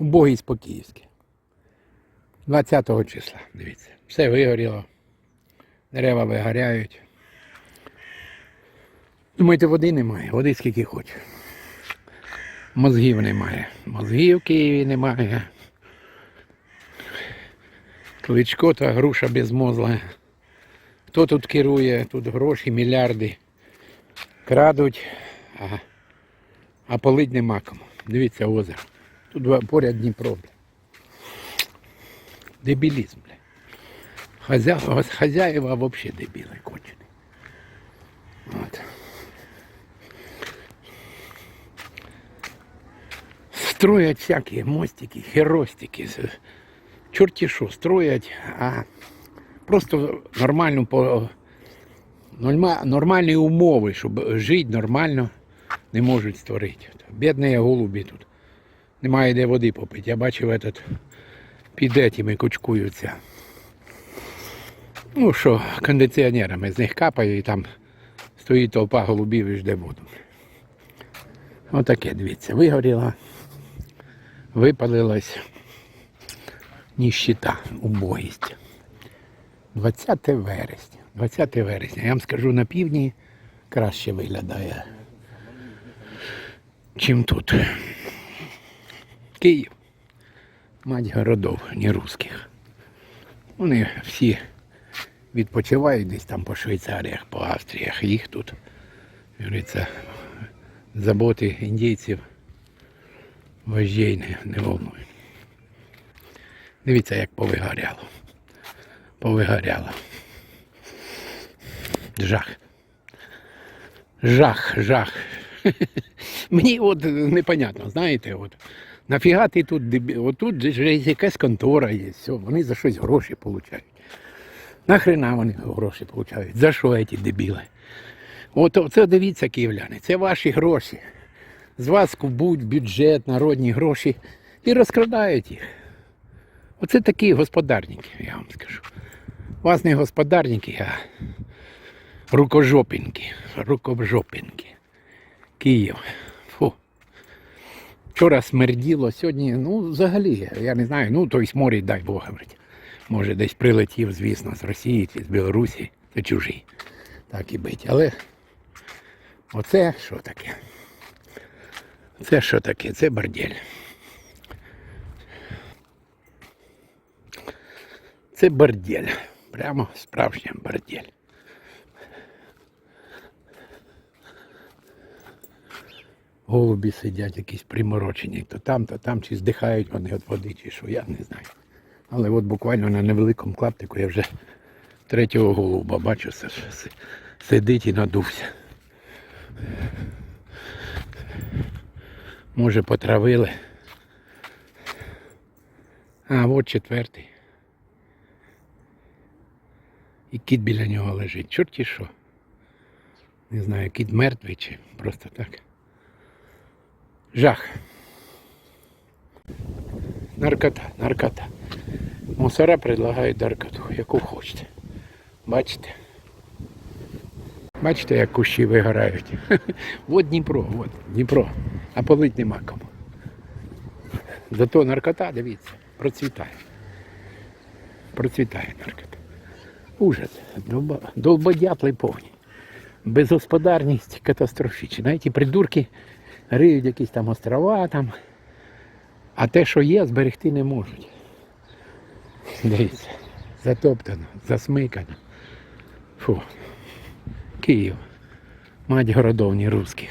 Убогість по-київськи. 20 числа, дивіться. Все вигоріло. Дерева вигоряють. Думаєте, води немає, води скільки хоч. Мозгів немає. Мозгів в Києві немає. Кличко та груша безмозла. Хто тут керує? Тут гроші, мільярди. Крадуть, а, а полить нема кому. Дивіться озеро. Тут поряд Дніпро. Дебілізм, бля. Хазя... Хазяїва взагалі дебіли кончені. От. Строять всякі мостики, херостики. Чорті що, строять, а просто нормальну по норма- нормальні умови, щоб жити нормально, не можуть створити. Бідні голубі тут. Немає де води попити. Я бачив этот, під етими кучкуються. Ну що, кондиціонерами з них капає і там стоїть толпа голубів і жде воду. Отаке, дивіться, вигоріла, випалилась ніщита, убогість. 20 вересня. 20 вересня. Я вам скажу, на півдні краще виглядає, чим тут. Київ. Мать городов, не русських. Вони всі відпочивають десь там по Швейцаріях, по Австріях. Їх тут, говориться, заботи індійців вождей не, не волнують. Дивіться, як повигоряло. Повигоряло. Жах. Жах, жах. Мені от непонятно, знаєте, от. Нафіга ти тут. Отут же якась контора є, все, вони за щось гроші получають. Нахрена вони гроші получають? За що ці дебіли? От це дивіться, київляни, це ваші гроші. З вас кубуть бюджет, народні гроші і розкрадають їх. Оце такі господарники, я вам скажу. Вас не господарники, а рукожопінки. Рукожопінки. Київ. Вчора смерділо, сьогодні, ну, взагалі, я не знаю, ну той морі, дай Бог говорить. Може, десь прилетів, звісно, з Росії чи з Білорусі, це чужий. Так і бить. Але оце що таке? Це що таке? Це бордель. Це бордель. Прямо справжня бордель. Голубі сидять якісь приморочені, то там, то там, чи здихають вони від води, чи що, я не знаю. Але от буквально на невеликому клаптику я вже третього голуба бачу, сидить і надувся. Може потравили. А, от четвертий. І кіт біля нього лежить. Чорті що. Не знаю, кіт мертвий чи просто так. Жах. Наркота, наркота. Мусора предлагають наркоту, яку хочете. Бачите? Бачите, як кущі вигорають. от Дніпро, от Дніпро. А полить нема кому. Зато наркота, дивіться, процвітає. Процвітає наркота. Ужас. Долбодятли повні. Безгосподарність катастрофічна. Знаєте, придурки риють якісь там острова там. А те, що є, зберегти не можуть. Дивіться, затоптано, засмикано. Фу. Київ. Мать городовні русських.